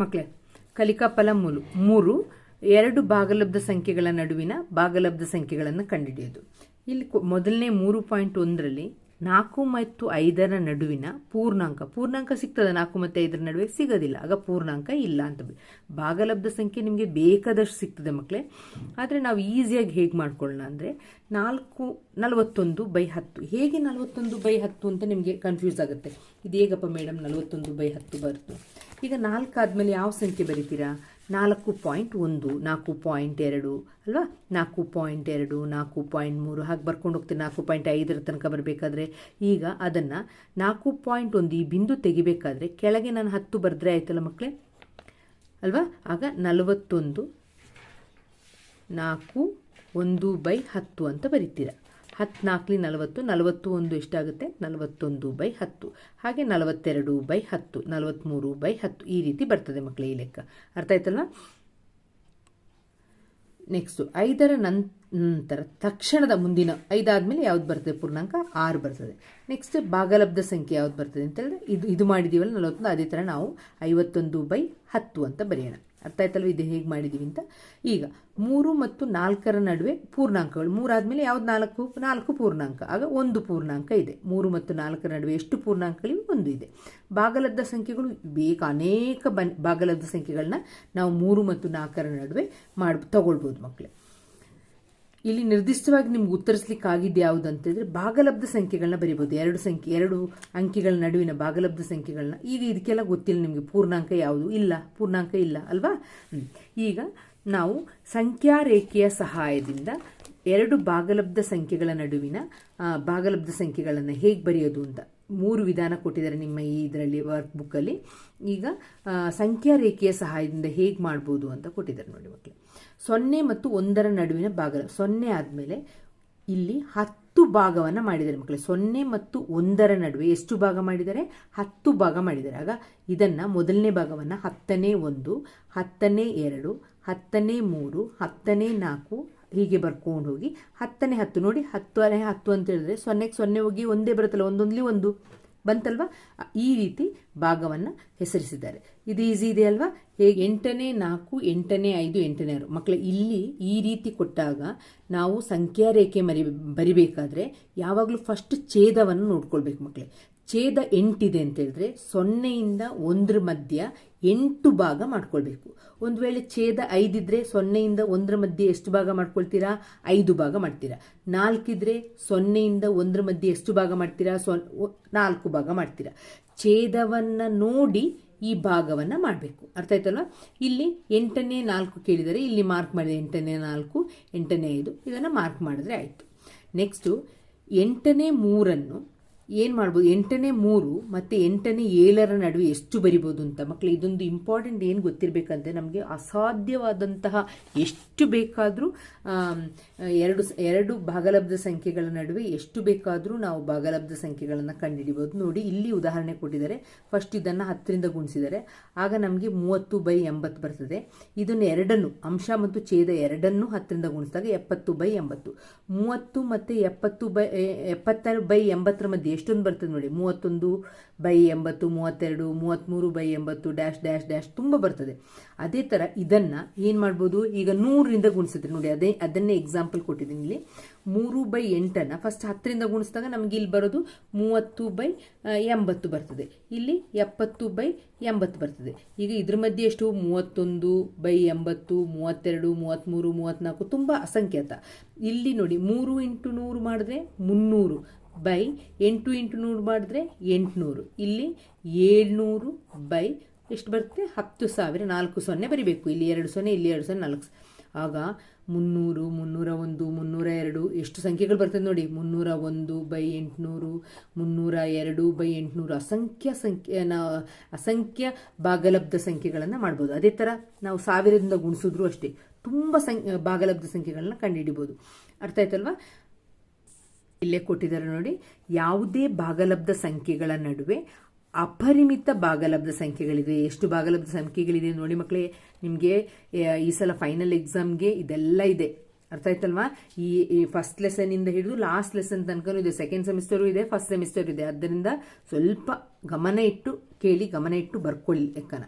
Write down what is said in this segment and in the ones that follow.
ಮಕ್ಕಳೇ ಕಲಿಕಾಫಲ ಮೂರು ಮೂರು ಎರಡು ಭಾಗಲಬ್ಧ ಸಂಖ್ಯೆಗಳ ನಡುವಿನ ಭಾಗಲಬ್ಧ ಸಂಖ್ಯೆಗಳನ್ನು ಕಂಡುಹಿಡಿಯೋದು ಇಲ್ಲಿ ಮೊದಲನೇ ಮೂರು ಪಾಯಿಂಟ್ ಒಂದರಲ್ಲಿ ನಾಲ್ಕು ಮತ್ತು ಐದರ ನಡುವಿನ ಪೂರ್ಣಾಂಕ ಪೂರ್ಣಾಂಕ ಸಿಗ್ತದೆ? ನಾಲ್ಕು ಮತ್ತು ಐದರ ನಡುವೆ ಸಿಗೋದಿಲ್ಲ. ಆಗ ಪೂರ್ಣಾಂಕ ಇಲ್ಲ ಅಂತ ಭಾಗಲಬ್ಧ ಸಂಖ್ಯೆ ನಿಮಗೆ ಬೇಕಾದಷ್ಟು ಸಿಗ್ತದೆ ಮಕ್ಕಳೇ ಆದರೆ ನಾವು ಈಸಿಯಾಗಿ ಹೇಗೆ ಮಾಡ್ಕೊಳ್ಳೋಣ ಅಂದರೆ ನಾಲ್ಕು ನಲವತ್ತೊಂದು ಬೈ ಹತ್ತು. ಹೇಗೆ ನಲವತ್ತೊಂದು ಬೈ ಹತ್ತು ಅಂತ ನಿಮಗೆ ಕನ್ಫ್ಯೂಸ್ ಆಗುತ್ತೆ. ಇದು ಹೇಗಪ್ಪ ಮೇಡಮ್ ನಲವತ್ತೊಂದು ಬೈ ಹತ್ತು ಬರುತ್ತೆ ಈಗ ನಾಲ್ಕು ಆದಮೇಲೆ ಯಾವ ಸಂಖ್ಯೆ ಬರಿತೀರಾ? ನಾಲ್ಕು ಪಾಯಿಂಟ್ ಒಂದು, ನಾಲ್ಕು ಪಾಯಿಂಟ್ ಎರಡು, ಅಲ್ವಾ? ನಾಲ್ಕು ಪಾಯಿಂಟ್ ಎರಡು, ನಾಲ್ಕು ಪಾಯಿಂಟ್ ಮೂರು, ಹಾಗೆ ಬರ್ಕೊಂಡು ಹೋಗ್ತೀನಿ ನಾಲ್ಕು ಪಾಯಿಂಟ್ ಐದರ ತನಕ ಬರಬೇಕಾದ್ರೆ. ಈಗ ಅದನ್ನು ನಾಲ್ಕು ಪಾಯಿಂಟ್ ಒಂದು ಈ ಬಿಂದು ತೆಗಿಬೇಕಾದ್ರೆ ಕೆಳಗೆ ನಾನು ಹತ್ತು ಬರೆದ್ರೆ ಆಯ್ತಲ್ಲ ಮಕ್ಕಳೇ ಅಲ್ವಾ? ಆಗ ನಲವತ್ತೊಂದು, ನಾಲ್ಕು, ಒಂದು ಬೈ ಹತ್ತು ಅಂತ ಬರಿತೀರ. ಹತ್ತು ನಾಲ್ಕಲಿ ನಲವತ್ತು ನಲವತ್ತು ಒಂದು ಎಷ್ಟಾಗುತ್ತೆ? ನಲವತ್ತೊಂದು ಬೈ ಹತ್ತು. ಹಾಗೆ ನಲವತ್ತೆರಡು ಬೈ ಹತ್ತು ನಲವತ್ತ್ಮೂರು ಬೈ ಹತ್ತು ಈ ರೀತಿ ಬರ್ತದೆ ಮಕ್ಕಳೇ ಈ ಲೆಕ್ಕ. ಅರ್ಥ ಆಯ್ತಲ್ಲ? ನೆಕ್ಸ್ಟು ಐದರ ನಂತರ ತಕ್ಷಣದ ಮುಂದಿನ ಐದಾದ ಮೇಲೆ ಯಾವ್ದು ಬರ್ತದೆ? ಪೂರ್ಣಾಂಕ ಆರು ಬರ್ತದೆ. ನೆಕ್ಸ್ಟ್ ಭಾಗಲಬ್ಧ ಸಂಖ್ಯೆ ಯಾವ್ದು ಬರ್ತದೆ ಅಂತ ಹೇಳಿದ್ರೆ ಇದು ಇದು ಮಾಡಿದೀವಲ್ಲ ನಲವತ್ತೊಂದು, ಅದೇ ಥರ ನಾವು ಐವತ್ತೊಂದು ಬೈ ಹತ್ತು ಅಂತ ಬರೆಯೋಣ. ಅರ್ಥ ಆಯ್ತಲ್ವ? ಇದು ಹೇಗೆ ಮಾಡಿದ್ದೀವಿ ಅಂತ. ಈಗ ಮೂರು ಮತ್ತು ನಾಲ್ಕರ ನಡುವೆ ಪೂರ್ಣಾಂಕಗಳು. ಮೂರಾದ್ಮೇಲೆ ಯಾವ್ದು ನಾಲ್ಕು? ನಾಲ್ಕು ಪೂರ್ಣಾಂಕ. ಆಗ ಒಂದು ಪೂರ್ಣಾಂಕ ಇದೆ. ಮೂರು ಮತ್ತು ನಾಲ್ಕರ ನಡುವೆ ಎಷ್ಟು ಪೂರ್ಣಾಂಕಗಳಿವೆ? ಒಂದು ಇದೆ. ಬಾಗಲದ್ದ ಸಂಖ್ಯೆಗಳು ಬೇಕು ಅನೇಕ ಬನ್ ಭಾಗಲಬ್ಧ ಸಂಖ್ಯೆಗಳನ್ನ ನಾವು ಮೂರು ಮತ್ತು ನಾಲ್ಕರ ನಡುವೆ ಮಾಡಿ, ತಗೊಳ್ಬೋದು ಮಕ್ಕಳೇ ಇಲ್ಲಿ ನಿರ್ದಿಷ್ಟವಾಗಿ ನಿಮ್ಗೆ ಉತ್ತರಿಸ್ಲಿಕ್ಕೆ ಆಗಿದ್ದು ಯಾವುದು ಅಂತಂದ್ರೆ ಭಾಗಲಬ್ಧ ಸಂಖ್ಯೆಗಳನ್ನ ಬರಿಬೋದು. ಎರಡು ಸಂಖ್ಯೆ, ಎರಡು ಅಂಕಿಗಳ ನಡುವಿನ ಭಾಗಲಬ್ಧ ಸಂಖ್ಯೆಗಳನ್ನ ಈಗ ಇದಕ್ಕೆಲ್ಲ ಗೊತ್ತಿಲ್ಲ ನಿಮಗೆ ಪೂರ್ಣಾಂಕ ಯಾವುದು. ಇಲ್ಲ, ಪೂರ್ಣಾಂಕ ಇಲ್ಲ, ಅಲ್ವಾ? ಈಗ ನಾವು ಸಂಖ್ಯಾ ರೇಖೆಯ ಸಹಾಯದಿಂದ ಎರಡು ಭಾಗಲಬ್ಧ ಸಂಖ್ಯೆಗಳ ನಡುವಿನ ಭಾಗಲಬ್ಧ ಸಂಖ್ಯೆಗಳನ್ನು ಹೇಗೆ ಬರೆಯೋದು ಅಂತ ಮೂರು ವಿಧಾನ ಕೊಟ್ಟಿದ್ದಾರೆ ನಿಮ್ಮ ಈ ಇದರಲ್ಲಿ ವರ್ಕ್ ಬುಕ್ಕಲ್ಲಿ ಈಗ ಸಂಖ್ಯಾ ರೇಖೆಯ ಸಹಾಯದಿಂದ ಹೇಗೆ ಮಾಡ್ಬೋದು ಅಂತ ಕೊಟ್ಟಿದ್ದಾರೆ ನೋಡಿ ಮಕ್ಕಳು ಸೊನ್ನೆ ಮತ್ತು ಒಂದರ ನಡುವಿನ ಭಾಗ ಸೊನ್ನೆ ಆದಮೇಲೆ ಇಲ್ಲಿ ಹತ್ತು ಭಾಗವನ್ನು ಮಾಡಿದ್ದಾರೆ ಮಕ್ಕಳೇ. ಸೊನ್ನೆ ಮತ್ತು ಒಂದರ ನಡುವೆ ಎಷ್ಟು ಭಾಗ ಮಾಡಿದ್ದಾರೆ? ಹತ್ತು ಭಾಗ ಮಾಡಿದ್ದಾರೆ. ಆಗ ಇದನ್ನು ಮೊದಲನೇ ಭಾಗವನ್ನು ಹತ್ತನೇ ಒಂದು, ಹತ್ತನೇ ಎರಡು, ಹತ್ತನೇ ಮೂರು, ಹತ್ತನೇ ನಾಲ್ಕು ಹೀಗೆ ಬರ್ಕೊಂಡು ಹೋಗಿ ಹತ್ತನೇ ಹತ್ತು. ನೋಡಿ ಹತ್ತನೇ ಹತ್ತು ಅಂತ ಹೇಳಿದ್ರೆ ಸೊನ್ನೆಗೆ ಸೊನ್ನೆ ಹೋಗಿ ಒಂದೇ ಬರುತ್ತಲ್ಲ, ಒಂದೊಂದ್ಲಿ ಒಂದು ಬಂತಲ್ವಾ? ಈ ರೀತಿ ಭಾಗವನ್ನು ಹೆಸರಿಸಿದ್ದಾರೆ. ಇದು ಈಸಿ ಇದೆ ಅಲ್ವಾ? ಹೇಗೆ? ಎಂಟನೇ ನಾಲ್ಕು, ಎಂಟನೇ ಐದು, ಎಂಟನೇ ಆರು. ಮಕ್ಕಳ ಇಲ್ಲಿ ಈ ರೀತಿ ಕೊಟ್ಟಾಗ ನಾವು ಸಂಖ್ಯಾ ರೇಖೆ ಮರಿ, ಬರಿಬೇಕಾದ್ರೆ ಯಾವಾಗಲೂ ಫಸ್ಟ್ ಛೇದವನ್ನು ನೋಡ್ಕೊಳ್ಬೇಕು ಮಕ್ಕಳೇ ಛೇದ ಎಂಟಿದೆ ಅಂತ ಹೇಳಿದ್ರೆ ಸೊನ್ನೆಯಿಂದ ಒಂದ್ರ ಮಧ್ಯ ಎಂಟು ಭಾಗ ಮಾಡ್ಕೊಳ್ಬೇಕು. ಒಂದು ವೇಳೆ ಛೇದ ಐದಿದ್ರೆ ಸೊನ್ನೆಯಿಂದ ಒಂದರ ಮಧ್ಯೆ ಎಷ್ಟು ಭಾಗ ಮಾಡ್ಕೊಳ್ತೀರಾ? ಐದು ಭಾಗ ಮಾಡ್ತೀರಾ. ನಾಲ್ಕಿದ್ರೆ ಸೊನ್ನೆಯಿಂದ ಒಂದ್ರ ಮಧ್ಯೆ ಎಷ್ಟು ಭಾಗ ಮಾಡ್ತೀರಾ? ಸೊನ್ ನಾಲ್ಕು ಭಾಗ ಮಾಡ್ತೀರಾ. ಛೇದವನ್ನು ನೋಡಿ ಈ ಭಾಗವನ್ನು ಮಾಡಬೇಕು. ಅರ್ಥ ಆಯ್ತಲ್ವಾ? ಇಲ್ಲಿ ಎಂಟನೇ ನಾಲ್ಕು ಕೇಳಿದರೆ ಇಲ್ಲಿ ಮಾರ್ಕ್ ಮಾಡಿದೆ. ಎಂಟನೇ ನಾಲ್ಕು, ಎಂಟನೇ ಐದು, ಇದನ್ನು ಮಾರ್ಕ್ ಮಾಡಿದ್ರೆ ಆಯಿತು. ನೆಕ್ಸ್ಟು ಎಂಟನೇ ಮೂರನ್ನು ಏನು ಮಾಡ್ಬೋದು? ಎಂಟನೇ ಮೂರು ಮತ್ತು ಎಂಟನೇ ಏಳರ ನಡುವೆ ಎಷ್ಟು ಬರಿಬೋದು ಅಂತ ಮಕ್ಕಳು ಇದೊಂದು ಇಂಪಾರ್ಟೆಂಟ್ ಏನು ಗೊತ್ತಿರಬೇಕಂದ್ರೆ ನಮಗೆ ಅಸಾಧ್ಯವಾದಂತಹ ಎಷ್ಟು ಬೇಕಾದರೂ ಎರಡು ಎರಡು ಭಾಗಲಬ್ಧ ಸಂಖ್ಯೆಗಳ ನಡುವೆ ಎಷ್ಟು ಬೇಕಾದರೂ ನಾವು ಭಾಗಲಬ್ಧ ಸಂಖ್ಯೆಗಳನ್ನು ಕಂಡುಹಿಡಿಬೋದು ನೋಡಿ, ಇಲ್ಲಿ ಉದಾಹರಣೆ ಕೊಟ್ಟಿದ್ದಾರೆ. ಫಸ್ಟ್ ಇದನ್ನು ಹತ್ತರಿಂದ ಗುಣಿಸಿದರೆ, ಆಗ ನಮಗೆ ಮೂವತ್ತು ಬೈ ಎಂಬತ್ತು ಬರ್ತದೆ. ಇದನ್ನು ಎರಡನ್ನು, ಅಂಶ ಮತ್ತು ಛೇದ ಎರಡನ್ನು ಹತ್ತರಿಂದ ಗುಣಿಸಿದಾಗ ಎಪ್ಪತ್ತು ಬೈ ಎಂಬತ್ತು. ಮೂವತ್ತು ಮತ್ತು ಎಪ್ಪತ್ತು ಬೈ ಎಪ್ಪತ್ತಾರು ಬೈ ಎಂಬತ್ತರ ಮಧ್ಯೆ ಎಷ್ಟೊಂದು ಬರ್ತದೆ ನೋಡಿ. ಮೂವತ್ತೊಂದು ಬೈ ಎಂಬತ್ತು, ಮೂವತ್ತೆರಡು ಮೂವತ್ತ್ಮೂರು ಬೈ ಎಂಬತ್ತು ಡ್ಯಾಶ್ ಡ್ಯಾಶ್ ಡ್ಯಾಶ್ ತುಂಬ ಬರ್ತದೆ. ಅದೇ ಥರ ಇದನ್ನು ಏನು ಮಾಡ್ಬೋದು? ಈಗ ನೂರರಿಂದ ಗುಣಿಸಿದ್ರೆ ನೋಡಿ, ಅದೇ, ಅದನ್ನೇ ಎಕ್ಸಾಂಪಲ್ ಕೊಟ್ಟಿದ್ದೀನಿ ಇಲ್ಲಿ. ಮೂರು ಬೈ ಎಂಟನ್ನು ಫಸ್ಟ್ ಹತ್ತರಿಂದ ಗುಣಿಸಿದಾಗ ನಮಗೆ ಇಲ್ಲಿ ಬರೋದು ಮೂವತ್ತು ಬೈ ಎಂಬತ್ತು ಬರ್ತದೆ. ಇಲ್ಲಿ ಎಪ್ಪತ್ತು ಬೈ ಎಂಬತ್ತು ಬರ್ತದೆ. ಈಗ ಇದ್ರ ಮಧ್ಯೆ ಎಷ್ಟು? ಮೂವತ್ತೊಂದು ಬೈ ಎಂಬತ್ತು, ಮೂವತ್ತೆರಡು ಮೂವತ್ತ್ಮೂರು ಮೂವತ್ತ್ನಾಲ್ಕು ತುಂಬ ಅಸಂಖ್ಯಾತ. ಇಲ್ಲಿ ನೋಡಿ, ಮೂರು ಇಂಟು ನೂರು ಮಾಡಿದ್ರೆ ಮುನ್ನೂರು. ಬೈ ಎಂಟು ಇಂಟು ನೂರು ಮಾಡಿದ್ರೆ ಎಂಟುನೂರು. ಇಲ್ಲಿ ಏಳ್ನೂರು ಬೈ ಎಷ್ಟು ಬರುತ್ತೆ? ಹತ್ತು ಸಾವಿರ, ನಾಲ್ಕು ಸೊನ್ನೆ ಬರಿಬೇಕು. ಇಲ್ಲಿ ಎರಡು ಸೊನ್ನೆ, ಇಲ್ಲಿ ಎರಡು ಸೊನ್ನೆ, ನಾಲ್ಕು ಆಗ ಮುನ್ನೂರು, ಮುನ್ನೂರ ಒಂದು, ಮುನ್ನೂರ ಎರಡು, ಎಷ್ಟು ಸಂಖ್ಯೆಗಳು ಬರ್ತದೆ ನೋಡಿ. ಮುನ್ನೂರ ಒಂದು ಬೈ ಎಂಟುನೂರು, ಮುನ್ನೂರ ಎರಡು ಬೈ ಎಂಟುನೂರು. ಅಸಂಖ್ಯ ಸಂಖ್ಯೆ ಅಸಂಖ್ಯ ಭಾಗಲಬ್ಧ ಸಂಖ್ಯೆಗಳನ್ನು ಮಾಡ್ಬೋದು. ಅದೇ ಥರ ನಾವು ಸಾವಿರದಿಂದ ಗುಣಿಸಿದ್ರು ಅಷ್ಟೇ ತುಂಬ ಸಂಖ್ಯೆ ಭಾಗಲಬ್ಧ ಸಂಖ್ಯೆಗಳನ್ನ ಕಂಡುಹಿಡಿಬೋದು. ಅರ್ಥ ಆಯ್ತಲ್ವಾ? ಇಲ್ಲೇ ಕೊಟ್ಟಿದ್ದಾರೆ ನೋಡಿ. ಯಾವುದೇ ಭಾಗಲಬ್ಧ ಸಂಖ್ಯೆಗಳ ನಡುವೆ ಅಪರಿಮಿತ ಭಾಗಲಬ್ಧ ಸಂಖ್ಯೆಗಳಿದೆ. ಎಷ್ಟು ಭಾಗಲಬ್ಧ ಸಂಖ್ಯೆಗಳಿದೆ ನೋಡಿ ಮಕ್ಕಳೇ. ನಿಮಗೆ ಈ ಸಲ ಫೈನಲ್ ಎಕ್ಸಾಮ್ಗೆ ಇದೆಲ್ಲ ಇದೆ. ಅರ್ಥ ಆಯ್ತಲ್ವಾ? ಈ ಫಸ್ಟ್ ಲೆಸನ್ನಿಂದ ಹಿಡಿದು ಲಾಸ್ಟ್ ಲೆಸನ್ ತನಕ ಇದೆ. ಸೆಕೆಂಡ್ ಸೆಮಿಸ್ಟರು ಇದೆ ಫಸ್ಟ್ ಸೆಮಿಸ್ಟರ್ ಇದೆ. ಅದರಿಂದ ಸ್ವಲ್ಪ ಗಮನ ಇಟ್ಟು ಕೇಳಿ, ಗಮನ ಇಟ್ಟು ಬರ್ಕೊಳ್ಳಿ ಲೆಕ್ಕನ.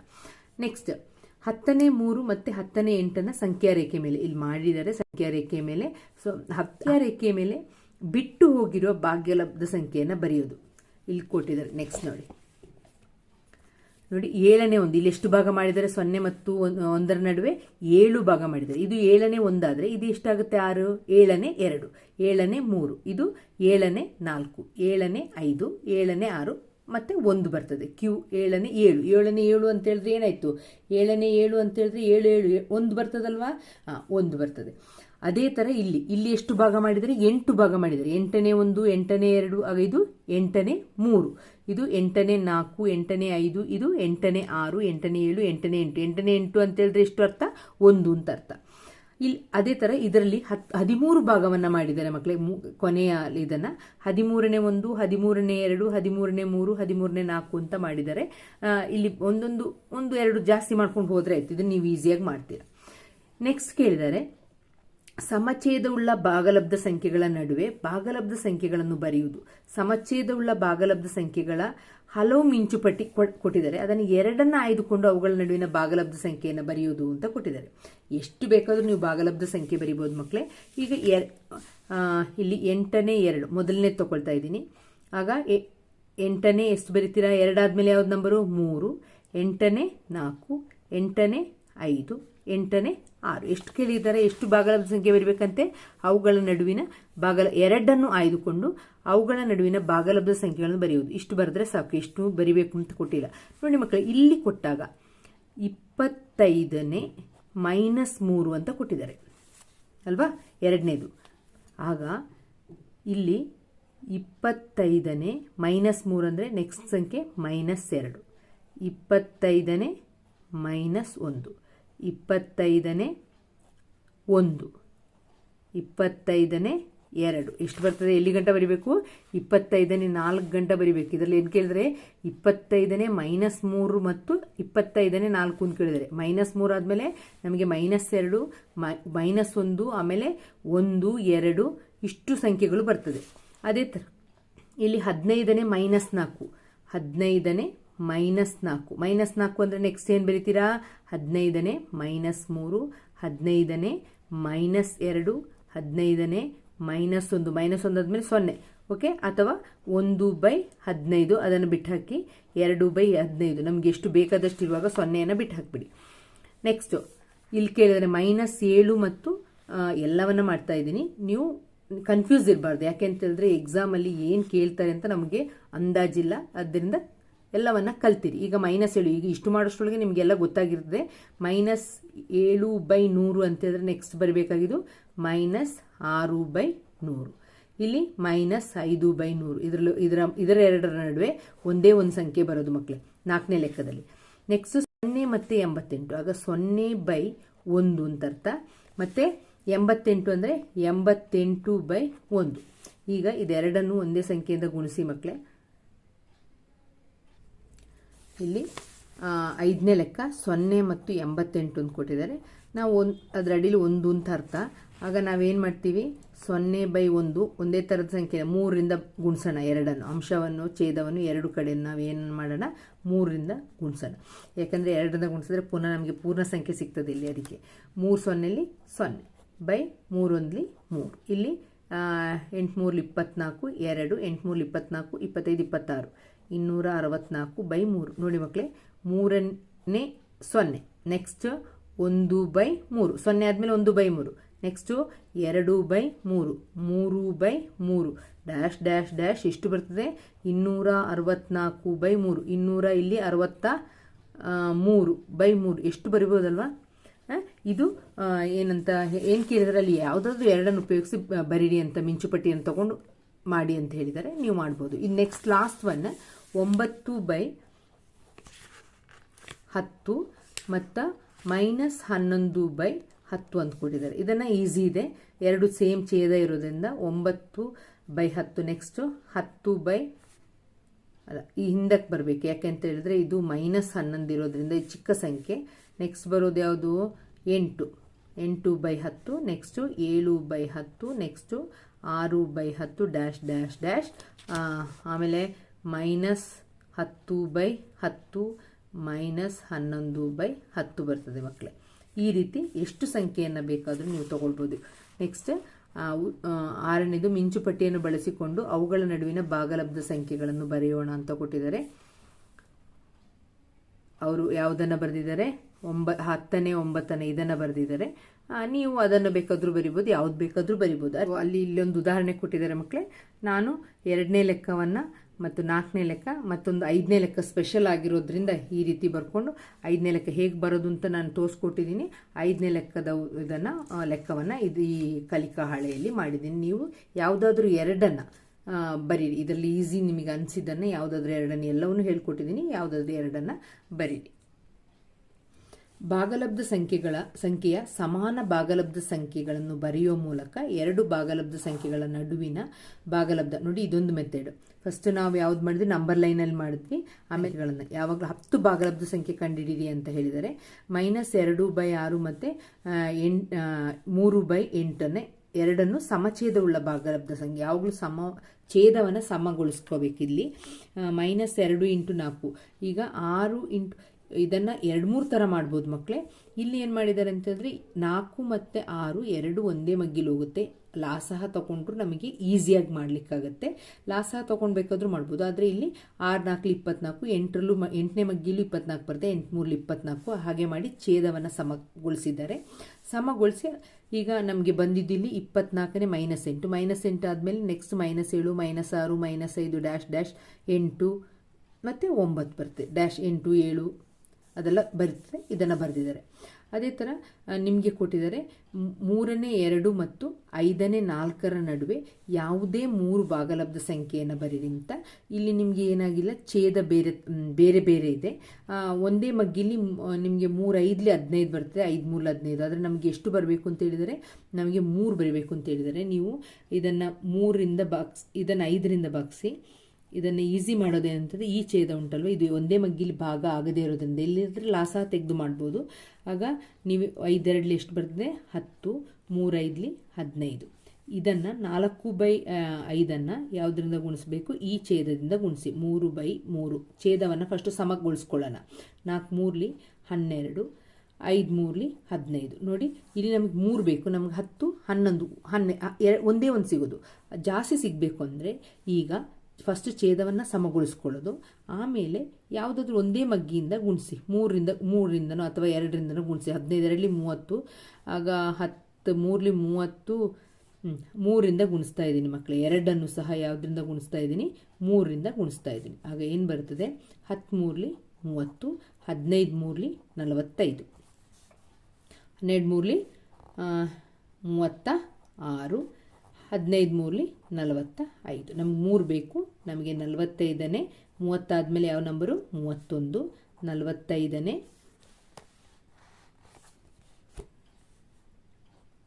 ನೆಕ್ಸ್ಟ್ ಹತ್ತನೇ ಮೂರು ಮತ್ತೆ ಹತ್ತನೇ ಎಂಟನ್ನು ಸಂಖ್ಯಾ ರೇಖೆ ಮೇಲೆ, ಇಲ್ಲಿ ಮಾಡಿದ್ದಾರೆ ಸಂಖ್ಯಾ ರೇಖೆ ಮೇಲೆ. ಸೊ ಹತ್ಯಾ ರೇಖೆ ಮೇಲೆ ಬಿಟ್ಟು ಹೋಗಿರುವ ಭಾಗ್ಯಲಬ್ಧ ಸಂಖ್ಯೆಯನ್ನು ಬರೆಯೋದು. ಇಲ್ಲಿ ಕೊಟ್ಟಿದ್ದಾರೆ. ನೆಕ್ಸ್ಟ್ ನೋಡಿ. ನೋಡಿ, ಏಳನೇ ಒಂದು. ಇಲ್ಲಿ ಎಷ್ಟು ಭಾಗ ಮಾಡಿದ್ದಾರೆ? ಸೊನ್ನೆ ಮತ್ತು ಒಂದ್- ಒಂದರ ನಡುವೆ ಏಳು ಭಾಗ ಮಾಡಿದ್ದಾರೆ. ಇದು ಏಳನೇ ಒಂದಾದರೆ ಇದು ಎಷ್ಟಾಗುತ್ತೆ? ಆರು. ಏಳನೇ ಎರಡು. ಏಳನೇ ಮೂರು. ಇದು ಏಳನೇ ನಾಲ್ಕು. ಏಳನೇ ಐದು. ಏಳನೇ ಆರು. ಮತ್ತು ಒಂದು ಬರ್ತದೆ. ಕ್ಯೂ. ಏಳನೇ ಏಳು. ಏಳನೇ ಏಳು ಅಂತ ಹೇಳಿದ್ರೆ ಏನಾಯಿತು? ಏಳನೇ ಏಳು ಅಂತ ಹೇಳಿದ್ರೆ ಏಳು ಏಳು ಒಂದು ಬರ್ತದಲ್ವಾ? ಹಾಂ ಒಂದು ಬರ್ತದೆ. ಅದೇ ಥರ ಇಲ್ಲಿ. ಇಲ್ಲಿ ಎಷ್ಟು ಭಾಗ ಮಾಡಿದರೆ? ಎಂಟು ಭಾಗ ಮಾಡಿದರೆ. ಎಂಟನೇ ಒಂದು, ಎಂಟನೇ ಎರಡು ಇದು ಎಂಟನೇ ಮೂರು. ಇದು ಎಂಟನೇ ನಾಲ್ಕು, ಎಂಟನೇ ಐದು, ಇದು ಎಂಟನೇ ಆರು, ಎಂಟನೇ ಏಳು, ಎಂಟನೇ ಎಂಟು. ಎಂಟನೇ ಎಂಟು ಅಂತ ಹೇಳಿದ್ರೆ ಎಷ್ಟು ಅರ್ಥ? ಒಂದು ಅಂತ ಅರ್ಥ. ಇಲ್ಲಿ ಅದೇ ಥರ ಇದರಲ್ಲಿ ಹತ್, ಹದಿಮೂರು ಭಾಗವನ್ನು ಮಾಡಿದ್ದಾರೆ ಮಕ್ಕಳೇ ಕೊನೆಯ ಇದನ್ನು. ಹದಿಮೂರನೇ ಒಂದು, ಹದಿಮೂರನೇ ಎರಡು, ಹದಿಮೂರನೇ ಮೂರು, ಹದಿಮೂರನೇ ನಾಲ್ಕು ಅಂತ ಮಾಡಿದ್ದಾರೆ. ಇಲ್ಲಿ ಒಂದೊಂದು, ಒಂದು ಎರಡು ಜಾಸ್ತಿ ಮಾಡ್ಕೊಂಡು ಹೋದರೆ ಆಯ್ತು. ಇದನ್ನು ನೀವು ಈಸಿಯಾಗಿ ಮಾಡ್ತೀರಾ. ನೆಕ್ಸ್ಟ್ ಕೇಳಿದ್ದಾರೆ. ಸಮಛೇದವುಳ್ಳ ಭಾಗಲಬ್ಧ ಸಂಖ್ಯೆಗಳ ನಡುವೆ ಭಾಗಲಬ್ಧ ಸಂಖ್ಯೆಗಳನ್ನು ಬರೆಯುವುದು. ಸಮಛೇದವುಳ್ಳ ಭಾಗಲಬ್ಧ ಸಂಖ್ಯೆಗಳ ಹಲವು ಮಿಂಚುಪಟ್ಟಿ ಪಟ್ಟಿ ಕೊಟ್ಟಿದ್ದಾರೆ. ಅದನ್ನು ಎರಡನ್ನ ಆಯ್ದುಕೊಂಡು ಅವುಗಳ ನಡುವಿನ ಭಾಗಲಬ್ಧ ಸಂಖ್ಯೆಯನ್ನು ಬರೆಯುವುದು ಅಂತ ಕೊಟ್ಟಿದ್ದಾರೆ. ಎಷ್ಟು ಬೇಕಾದರೂ ನೀವು ಭಾಗಲಬ್ಧ ಸಂಖ್ಯೆ ಬರಿಬೋದು ಮಕ್ಕಳೇ ಈಗ ಎರ್ ಇಲ್ಲಿ ಎಂಟನೇ ಎರಡು, ಮೊದಲನೇ ತಗೊಳ್ತಾ ಇದ್ದೀನಿ. ಆಗ ಎಂಟನೇ ಎಷ್ಟು ಬರಿತೀರಾ? ಎರಡಾದ್ಮೇಲೆ ಯಾವ್ದು ನಂಬರು ಮೂರು. ಎಂಟನೇ ನಾಲ್ಕು. ಎಂಟನೇ ಐದು. ಎಂಟನೇ ಆರು. ಎಷ್ಟು ಕೇಳಿದ್ದಾರೆ, ಎಷ್ಟು ಭಾಗಲಬ್ಧ ಸಂಖ್ಯೆ ಬರಬೇಕಂತೆ? ಅವುಗಳ ನಡುವಿನ ಭಾಗಲ, ಎರಡನ್ನು ಆಯ್ದುಕೊಂಡು ಅವುಗಳ ನಡುವಿನ ಭಾಗಲಬ್ಧ ಸಂಖ್ಯೆಗಳನ್ನು ಬರೆಯುವುದು. ಇಷ್ಟು ಬರೆದ್ರೆ ಸಾಕು. ಎಷ್ಟು ಬರಿಬೇಕು ಅಂತ ಕೊಟ್ಟಿಲ್ಲ. ನೋಡಿ ಮಕ್ಕಳು, ಇಲ್ಲಿ ಕೊಟ್ಟಾಗ ಇಪ್ಪತ್ತೈದನೇ ಮೈನಸ್ ಮೂರು ಅಂತ ಕೊಟ್ಟಿದ್ದಾರೆ. ಅಲ್ವಾ? ಎರಡನೇದು. ಆಗ ಇಲ್ಲಿ ಇಪ್ಪತ್ತೈದನೇ ಮೈನಸ್ ಮೂರು ಅಂದರೆ ನೆಕ್ಸ್ಟ್ ಸಂಖ್ಯೆ ಮೈನಸ್ ಎರಡು. ಇಪ್ಪತ್ತೈದನೇ ಮೈನಸ್ ಒಂದು. ಇಪ್ಪತ್ತೈದನೇ ಒಂದು. ಇಪ್ಪತ್ತೈದನೇ ಎರಡು. ಎಷ್ಟು ಬರ್ತದೆ? ಎಲ್ಲಿ ಗಂಟೆ ಬರಿಬೇಕು? ಇಪ್ಪತ್ತೈದನೇ ನಾಲ್ಕು ಗಂಟೆ ಬರಿಬೇಕು. ಇದರಲ್ಲಿ ಏನು ಕೇಳಿದರೆ, ಇಪ್ಪತ್ತೈದನೇ ಮೈನಸ್ ಮೂರು ಮತ್ತು ಇಪ್ಪತ್ತೈದನೇ ನಾಲ್ಕು ಅಂತ ಕೇಳಿದರೆ ಮೈನಸ್ ಮೂರು ಆದಮೇಲೆ ನಮಗೆ ಮೈನಸ್ ಎರಡು ಮೈನಸ್ ಒಂದು, ಆಮೇಲೆ ಒಂದು, ಎರಡು, ಇಷ್ಟು ಸಂಖ್ಯೆಗಳು ಬರ್ತದೆ. ಅದೇ ಥರ. ಇಲ್ಲಿ ಹದಿನೈದನೇ ಮೈನಸ್ ನಾಲ್ಕು. ಹದಿನೈದನೇ ಮೈನಸ್ ನಾಲ್ಕು. ಮೈನಸ್ ನಾಲ್ಕು ಅಂದರೆ ನೆಕ್ಸ್ಟ್ ಏನು ಬರೀತೀರಾ? ಹದಿನೈದನೇ ಮೈನಸ್ ಮೂರು, ಹದಿನೈದನೇ ಮೈನಸ್ ಎರಡು, ಹದಿನೈದನೇ ಮೈನಸ್ ಒಂದು. ಮೈನಸ್ ಒಂದು ಆದಮೇಲೆ ಸೊನ್ನೆ. ಓಕೆ ಅಥವಾ ಒಂದು ಬೈ ಹದಿನೈದು ಅದನ್ನು ಬಿಟ್ಟು ಹಾಕಿ ಎರಡು ಬೈ ಹದಿನೈದು. ನಮಗೆ ಎಷ್ಟು ಬೇಕಾದಷ್ಟು ಇರುವಾಗ ಸೊನ್ನೆಯನ್ನು ಬಿಟ್ಟು ಹಾಕಿಬಿಡಿ ನೆಕ್ಸ್ಟು ಇಲ್ಲಿ ಕೇಳಿದರೆ ಮೈನಸ್ ಏಳು ಮತ್ತು ಎಲ್ಲವನ್ನು ಮಾಡ್ತಾ ಇದ್ದೀನಿ. ನೀವು ಕನ್ಫ್ಯೂಸ್ ಇರಬಾರ್ದು. ಯಾಕೆ ಅಂತ ಹೇಳಿದ್ರೆ ಎಕ್ಸಾಮಲ್ಲಿ ಏನು ಕೇಳ್ತಾರೆ ಅಂತ ನಮಗೆ ಅಂದಾಜಿಲ್ಲ. ಆದ್ದರಿಂದ ಎಲ್ಲವನ್ನ ಕಲ್ತಿರಿ. ಈಗ ಮೈನಸ್ ಏಳು, ಈಗ ಇಷ್ಟು ಮಾಡೋಷ್ಟರೊಳಗೆ ನಿಮಗೆಲ್ಲ ಗೊತ್ತಾಗಿರ್ತದೆ. ಮೈನಸ್ ಏಳು ಬೈ ನೂರು ಅಂತ ಹೇಳಿದ್ರೆ ನೆಕ್ಸ್ಟ್ ಬರಬೇಕಾಗಿದ್ದು ಮೈನಸ್ ಆರು ಬೈ ನೂರು. ಇಲ್ಲಿ ಮೈನಸ್ ಐದು ಬೈ ನೂರು. ಇದರಲ್ಲೂ, ಇದರ ಇದರ ಎರಡರ ನಡುವೆ ಒಂದೇ ಒಂದು ಸಂಖ್ಯೆ ಬರೋದು ಮಕ್ಕಳೇ ನಾಲ್ಕನೇ ಲೆಕ್ಕದಲ್ಲಿ. ನೆಕ್ಸ್ಟ್ ಸೊನ್ನೆ ಮತ್ತು ಎಂಬತ್ತೆಂಟು. ಆಗ ಸೊನ್ನೆ ಬೈ ಒಂದು ಅಂತ ಅರ್ಥ. ಮತ್ತು ಎಂಬತ್ತೆಂಟು ಅಂದರೆ ಎಂಬತ್ತೆಂಟು ಬೈ ಒಂದು. ಈಗ ಇದೆರಡನ್ನು ಒಂದೇ ಸಂಖ್ಯೆಯಿಂದ ಗುಣಿಸಿ ಮಕ್ಕಳೇ ಇಲ್ಲಿ ಐದನೇ ಲೆಕ್ಕ, ಸೊನ್ನೆ ಮತ್ತು ಎಂಬತ್ತೆಂಟು ಅಂತ ಕೊಟ್ಟಿದ್ದಾರೆ. ನಾವು ಒಂದು ಅದರ ಅಡಿಲಿ ಒಂದು ಅಂತ ಅರ್ಥ. ಆಗ ನಾವೇನು ಮಾಡ್ತೀವಿ? ಸೊನ್ನೆ ಬೈ ಒಂದು, ಒಂದೇ ಥರದ ಸಂಖ್ಯೆ, ಮೂರರಿಂದ ಗುಣಿಸೋಣ ಎರಡನ್ನು. ಅಂಶವನ್ನು, ಛೇದವನ್ನು ಎರಡು ಕಡೆ ನಾವೇನು ಮಾಡೋಣ? ಮೂರರಿಂದ ಗುಣಿಸೋಣ. ಯಾಕಂದರೆ ಎರಡರಿಂದ ಗುಣಿಸಿದ್ರೆ ಪುನಃ ನಮಗೆ ಪೂರ್ಣ ಸಂಖ್ಯೆ ಸಿಗ್ತದೆ ಇಲ್ಲಿ ಅದಕ್ಕೆ ಮೂರು ಸೊನ್ನೆಲಿ ಸೊನ್ನೆ ಬೈ ಮೂರೊಂದಲಿ ಮೂರು. ಇಲ್ಲಿ ಎಂಟುಮೂರ್ಲಿ ಇಪ್ಪತ್ನಾಲ್ಕು, ಎರಡು ಎಂಟುಮೂರ್ಲಿ ಇಪ್ಪತ್ನಾಲ್ಕು, ಇಪ್ಪತ್ತೈದು, ಇಪ್ಪತ್ತಾರು. ಇನ್ನೂರ ಅರವತ್ನಾಲ್ಕು ಬೈ ಮೂರು. ನೋಡಿ ಮಕ್ಕಳೇ ಮೂರನೇ ಸೊನ್ನೆ. ನೆಕ್ಸ್ಟ್ ಒಂದು ಬೈ ಮೂರು. ಸೊನ್ನೆ ಆದಮೇಲೆ ಒಂದು ಬೈ ಮೂರು. ನೆಕ್ಸ್ಟು ಎರಡು ಬೈ ಮೂರು. ಮೂರು ಬೈ ಮೂರು. ಡ್ಯಾಶ್ ಡ್ಯಾಶ್ ಡ್ಯಾಶ್ ಎಷ್ಟು ಬರ್ತದೆ. ಇನ್ನೂರ ಅರವತ್ನಾಲ್ಕು ಬೈ ಮೂರು. ಇನ್ನೂರ ಇಲ್ಲಿ ಅರವತ್ತ ಮೂರು ಬೈ ಮೂರು. ಎಷ್ಟು ಬರಿಬೋದಲ್ವಾ? ಇದು ಏನಂತ, ಏನು ಕೇಳಿದ್ರೆ ಅಲ್ಲಿ ಯಾವುದಾದ್ರೂ ಎರಡನ್ನು ಉಪಯೋಗಿಸಿ ಬರೀರಿ ಅಂತ, ಮಿಂಚುಪಟ್ಟಿಯನ್ನು ತಗೊಂಡು ಮಾಡಿ ಅಂತ ಹೇಳಿದ್ದಾರೆ ನೀವು ಮಾಡ್ಬೋದು. ಇದು ನೆಕ್ಸ್ಟ್ ಲಾಸ್ಟ್ ಒನ್ ಒಂಬತ್ತು ಬೈ ಹತ್ತು ಮತ್ತು ಮೈನಸ್ ಹನ್ನೊಂದು ಬೈ ಹತ್ತು ಅಂತ ಕೊಟ್ಟಿದ್ದಾರೆ. ಇದನ್ನು ಈಸಿ ಇದೆ. ಎರಡು ಸೇಮ್ ಛೇದ ಇರೋದ್ರಿಂದ ಒಂಬತ್ತು ಬೈ ಹತ್ತು ನೆಕ್ಸ್ಟು ಹತ್ತು ಬೈ ಅಲ್ಲ, ಈ ಹಿಂದಕ್ಕೆ ಬರಬೇಕು. ಯಾಕೆ ಅಂತ ಹೇಳಿದ್ರೆ ಇದು ಮೈನಸ್ ಹನ್ನೊಂದು ಇರೋದ್ರಿಂದ ಈ ಚಿಕ್ಕ ಸಂಖ್ಯೆ. ನೆಕ್ಸ್ಟ್ ಬರೋದು ಯಾವುದು? ಎಂಟು. ಎಂಟು ಬೈ ಹತ್ತು ನೆಕ್ಸ್ಟು ಏಳು ಬೈ ಹತ್ತು ನೆಕ್ಸ್ಟು ಆರು ಬೈ ಹತ್ತು ಡ್ಯಾಶ್ ಡ್ಯಾಶ್ ಡ್ಯಾಶ್ ಆಮೇಲೆ ಮೈನಸ್ ಹತ್ತು ಬೈ ಹತ್ತು ಮೈನಸ್ ಹನ್ನೊಂದು ಬೈ ಹತ್ತು ಬರ್ತದೆ ಮಕ್ಕಳೇ. ಈ ರೀತಿ ಎಷ್ಟು ಸಂಖ್ಯೆಯನ್ನು ಬೇಕಾದರೂ ನೀವು ತಗೊಳ್ಬೋದು. ನೆಕ್ಸ್ಟ್ ಆರನೇದು ಮಿಂಚುಪಟ್ಟಿಯನ್ನು ಬಳಸಿಕೊಂಡು ಅವುಗಳ ನಡುವಿನ ಭಾಗಲಬ್ಧ ಸಂಖ್ಯೆಗಳನ್ನು ಬರೆಯೋಣ ಅಂತ ಕೊಟ್ಟಿದ್ದಾರೆ. ಅವರು ಯಾವುದನ್ನು ಬರೆದಿದ್ದಾರೆ? ಒಂಬ, ಹತ್ತನೇ, ಒಂಬತ್ತನೇ ಇದನ್ನು ಬರೆದಿದ್ದಾರೆ. ನೀವು ಅದನ್ನು ಬೇಕಾದರೂ ಬರಿಬೋದು, ಯಾವ್ದು ಬೇಕಾದರೂ ಬರಿಬೋದು. ಅಲ್ಲಿ ಇಲ್ಲೊಂದು ಉದಾಹರಣೆ ಕೊಟ್ಟಿದ್ದಾರೆ ಮಕ್ಕಳೇ. ನಾನು ಎರಡನೇ ಲೆಕ್ಕವನ್ನು ಮತ್ತು ನಾಲ್ಕನೇ ಲೆಕ್ಕ ಮತ್ತೊಂದು ಐದನೇ ಲೆಕ್ಕ ಸ್ಪೆಷಲ್ ಆಗಿರೋದ್ರಿಂದ ಈ ರೀತಿ ಬರ್ಕೊಂಡು ಐದನೇ ಲೆಕ್ಕ ಹೇಗೆ ಬರೋದು ಅಂತ ನಾನು ತೋರಿಸ್ಕೊಟ್ಟಿದ್ದೀನಿ. ಐದನೇ ಲೆಕ್ಕದ ಇದನ್ನು ಲೆಕ್ಕವನ್ನು ಇದು ಈ ಕಲಿಕಾ ಹಾಳೆಯಲ್ಲಿ ಮಾಡಿದ್ದೀನಿ. ನೀವು ಯಾವುದಾದ್ರೂ ಎರಡನ್ನು ಬರೀರಿ ಇದರಲ್ಲಿ ಈಸಿ ನಿಮಗೆ ಅನಿಸಿದ್ದನ್ನು ಯಾವುದಾದ್ರೂ ಎರಡನ್ನು ಎಲ್ಲವನ್ನೂ ಹೇಳ್ಕೊಟ್ಟಿದ್ದೀನಿ. ಯಾವುದಾದ್ರೂ ಎರಡನ್ನು ಬರೀರಿ ಭಾಗಲಬ್ಧ ಸಂಖ್ಯೆಗಳ ಸಂಖ್ಯೆಯ ಸಮಾನ ಭಾಗಲಬ್ಧ ಸಂಖ್ಯೆಗಳನ್ನು ಬರೆಯುವ ಮೂಲಕ ಎರಡು ಭಾಗಲಬ್ಧ ಸಂಖ್ಯೆಗಳ ನಡುವಿನ ಭಾಗಲಬ್ಧ. ನೋಡಿ, ಇದೊಂದು ಮೆಥಡ್ ಫಸ್ಟ್ ನಾವು ಯಾವ್ದು ಮಾಡಿದ್ವಿ? ನಂಬರ್ ಲೈನಲ್ಲಿ ಮಾಡಿದ್ವಿ. ಆಮೇಲೆಗಳನ್ನು ಯಾವಾಗಲೂ ಹತ್ತು ಭಾಗಲಬ್ಧ ಸಂಖ್ಯೆ ಕಂಡುಹಿಡಿಯಿರಿ ಅಂತ ಹೇಳಿದರೆ. ಮೈನಸ್ ಎರಡು ಬೈ ಆರು ಮತ್ತು ಎಂಟು ಮೂರು ಬೈ ಎಂಟನೇ ಎರಡನ್ನು ಸಮಛೇದವುಳ್ಳ ಭಾಗಲಬ್ಧ ಸಂಖ್ಯೆ. ಯಾವಾಗಲೂ ಸಮ ಛೇದವನ್ನು ಸಮಗೊಳಿಸ್ಕೋಬೇಕಿಲ್ಲಿ. ಮೈನಸ್ ಎರಡು ಇಂಟು ನಾಲ್ಕು. ಈಗ ಆರು ಇಂಟು ಇದನ್ನು ಎರಡು ಮೂರು ಥರ ಮಾಡ್ಬೋದು ಮಕ್ಕಳೇ ಇಲ್ಲಿ ಏನು ಮಾಡಿದ್ದಾರೆ ಅಂತಂದರೆ ನಾಲ್ಕು ಮತ್ತು ಆರು ಎರಡು ಒಂದೇ ಮಗ್ಗಿಲು ಹೋಗುತ್ತೆ. ಲಾಸಹ ತಗೊಂಡ್ರು ನಮಗೆ ಈಸಿಯಾಗಿ ಮಾಡಲಿಕ್ಕಾಗತ್ತೆ. ಲಾಸಹ ತೊಗೊಳ್ಬೇಕಾದ್ರೂ ಮಾಡ್ಬೋದು. ಆದರೆ ಇಲ್ಲಿ ಆರು ನಾಲ್ಕು ಇಪ್ಪತ್ನಾಲ್ಕು, ಎಂಟರಲ್ಲೂ ಮ, ಎಂಟನೇ ಮಗ್ಗಿಲು ಇಪ್ಪತ್ನಾಲ್ಕು ಬರುತ್ತೆ ಎಂಟುಮೂರಲು ಇಪ್ಪತ್ನಾಲ್ಕು. ಹಾಗೆ ಮಾಡಿ ಛೇದವನ್ನು ಸಮಗೊಳಿಸಿದ್ದಾರೆ. ಸಮಗೊಳಿಸಿ ಈಗ ನಮಗೆ ಬಂದಿದ್ದಿಲ್ಲಿ ಇಪ್ಪತ್ನಾಲ್ಕನೇ ಮೈನಸ್ ಎಂಟು. ಮೈನಸ್ ಎಂಟು ಆದಮೇಲೆ ನೆಕ್ಸ್ಟ್ ಮೈನಸ್ ಏಳು, ಮೈನಸ್ ಆರು, ಮೈನಸ್ ಐದು ಡ್ಯಾಶ್ ಡ್ಯಾಶ್ ಎಂಟು ಮತ್ತು ಒಂಬತ್ತು ಬರುತ್ತೆ ಡ್ಯಾಶ್ ಎಂಟು, ಏಳು ಅದೆಲ್ಲ ಬರುತ್ತೆ ಇದನ್ನು ಬರೆದಿದ್ದಾರೆ. ಅದೇ ಥರ ನಿಮಗೆ ಕೊಟ್ಟಿದ್ದಾರೆ ಮೂರನೇ ಎರಡು ಮತ್ತು ಐದನೇ ನಾಲ್ಕರ ನಡುವೆ ಯಾವುದೇ ಮೂರು ಭಾಗಲಬ್ಧ ಸಂಖ್ಯೆಯನ್ನು ಬರೀರಿ ಅಂತ. ಇಲ್ಲಿ ನಿಮಗೆ ಏನಾಗಿಲ್ಲ, ಛೇದ ಬೇರೆ ಬೇರೆ ಬೇರೆ ಇದೆ. ಒಂದೇ ಮಗ್ಗಿಲಿ ನಿಮಗೆ ಮೂರು ಐದಲಿ ಹದಿನೈದು ಬರ್ತದೆ, ಐದು ಮೂರು ಹದಿನೈದು. ಆದರೆ ನಮಗೆ ಎಷ್ಟು ಬರಬೇಕು ಅಂತ ಹೇಳಿದರೆ, ನಮಗೆ ಮೂರು ಬರಬೇಕು ಅಂತ ಹೇಳಿದರೆ, ನೀವು ಇದನ್ನು ಮೂರರಿಂದ ಬಾಕ್ಸ್ ಇದನ್ನು ಐದರಿಂದ ಬಾಗಿಸಿ ಇದನ್ನು ಈಸಿ ಮಾಡೋದೇನಂತಂದರೆ ಈ ಛೇದ ಉಂಟಲ್ವ? ಇದು ಒಂದೇ ಮಗ್ಗಿಲಿ ಭಾಗ ಆಗದೇ ಇರೋದ್ರಿಂದ. ಇಲ್ಲಿದ್ರೆ ಲಾಸ ತೆಗೆದು ಮಾಡ್ಬೋದು. ಆಗ ನೀವು ಐದೆರಡಲಿ ಎಷ್ಟು ಬರ್ತದೆ? ಹತ್ತು, ಮೂರೈದಲಿ ಹದಿನೈದು. ಇದನ್ನು ನಾಲ್ಕು ಬೈ ಐದನ್ನು ಯಾವುದರಿಂದ ಗುಣಿಸ್ಬೇಕು? ಈ ಛೇದದಿಂದ ಗುಣಿಸಿ. ಮೂರು ಬೈ ಮೂರು. ಛೇದವನ್ನು ಫಸ್ಟು ಸಮಗೊಳಿಸ್ಕೊಳ್ಳೋಣ. ನಾಲ್ಕು ಮೂರಲಿ ಹನ್ನೆರಡು, ಐದು ಮೂರಲಿ ಹದಿನೈದು. ನೋಡಿ, ಇಲ್ಲಿ ನಮಗೆ ಮೂರು ಬೇಕು. ನಮಗೆ ಹತ್ತು, ಹನ್ನೊಂದು, ಹನ್ನೆ ಒಂದೇ ಒಂದು ಸಿಗೋದು. ಜಾಸ್ತಿ ಸಿಗಬೇಕು ಅಂದರೆ ಈಗ ಫಸ್ಟ್ ಛೇದವನ್ನು ಸಮಗೊಳಿಸ್ಕೊಳ್ಳೋದು. ಆಮೇಲೆ ಯಾವುದಾದ್ರೂ ಒಂದೇ ಮಗ್ಗಿಯಿಂದ ಗುಣಿಸಿ. ಮೂರರಿಂದ, ಮೂರರಿಂದನೋ ಅಥವಾ ಎರಡರಿಂದನೋ ಗುಣಿಸಿ. ಹದಿನೈದರಲ್ಲಿ ಮೂವತ್ತು, ಆಗ ಹತ್ತು ಮೂರಲಿ ಮೂವತ್ತು ಮೂರಿಂದ ಗುಣಿಸ್ತಾ ಇದ್ದೀನಿ ಮಕ್ಕಳು ಎರಡನ್ನು ಸಹ ಯಾವುದರಿಂದ ಗುಣಿಸ್ತಾ ಇದ್ದೀನಿ? ಮೂರರಿಂದ ಗುಣಿಸ್ತಾ ಇದ್ದೀನಿ. ಆಗ ಏನು ಬರ್ತದೆ? ಹತ್ತು ಮೂರಲಿ ಮೂವತ್ತು, ಹದಿನೈದು ಮೂರಲಿ ನಲವತ್ತೈದು. ಹನ್ನೆರಡು ಮೂರಲಿ ಮೂವತ್ತ ಆರು ಹದಿನೈದು ಮೂರಲಿ ನಲವತ್ತ ಐದು. ನಮ್ಗೆ ಮೂರು ಬೇಕು. ನಮಗೆ ನಲವತ್ತೈದನೇ, ಮೂವತ್ತಾದಮೇಲೆ ಯಾವ ನಂಬರು ಮೂವತ್ತೊಂದು. ನಲವತ್ತೈದನೇ,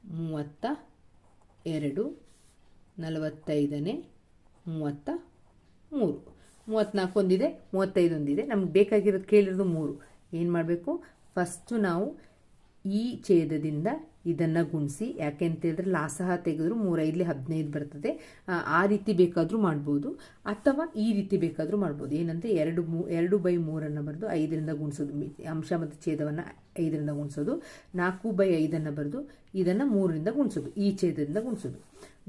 ಮೂವತ್ತ ಎರಡು. ನಲವತ್ತೈದನೇ, ಮೂವತ್ತ ಮೂರು. ಮೂವತ್ತ್ನಾಲ್ಕು ಒಂದಿದೆ, ಮೂವತ್ತೈದು ಒಂದಿದೆ. ನಮ್ಗೆ ಬೇಕಾಗಿರೋದು ಕೇಳಿರೋದು ಮೂರು. ಏನು ಮಾಡಬೇಕು? ಫಸ್ಟು ನಾವು ಈ ಛೇದದಿಂದ ಇದನ್ನು ಗುಣಿಸಿ ಯಾಕೆ ಅಂತೇಳಿದ್ರೆ ಲಾಸಹ ತೆಗೆದ್ರು ಮೂರೈದಲಿ ಹದಿನೈದು ಬರ್ತದೆ. ಆ, ರೀತಿ ಬೇಕಾದರೂ ಮಾಡ್ಬೋದು. ಅಥವಾ ಈ ರೀತಿ ಬೇಕಾದರೂ ಮಾಡ್ಬೋದು. ಏನಂದರೆ ಎರಡು ಮೂ ಎರಡು ಬೈ ಮೂರನ್ನು ಬರೆದು ಐದರಿಂದ ಗುಣಿಸೋದು. ಅಂಶ ಮತ್ತು ಛೇದವನ್ನು ಐದರಿಂದ ಗುಣಿಸೋದು. ನಾಲ್ಕು ಬೈ ಐದನ್ನು ಬರೆದು ಇದನ್ನು ಮೂರರಿಂದ ಗುಣಿಸೋದು. ಈ ಛೇದದಿಂದ ಗುಣಿಸೋದು.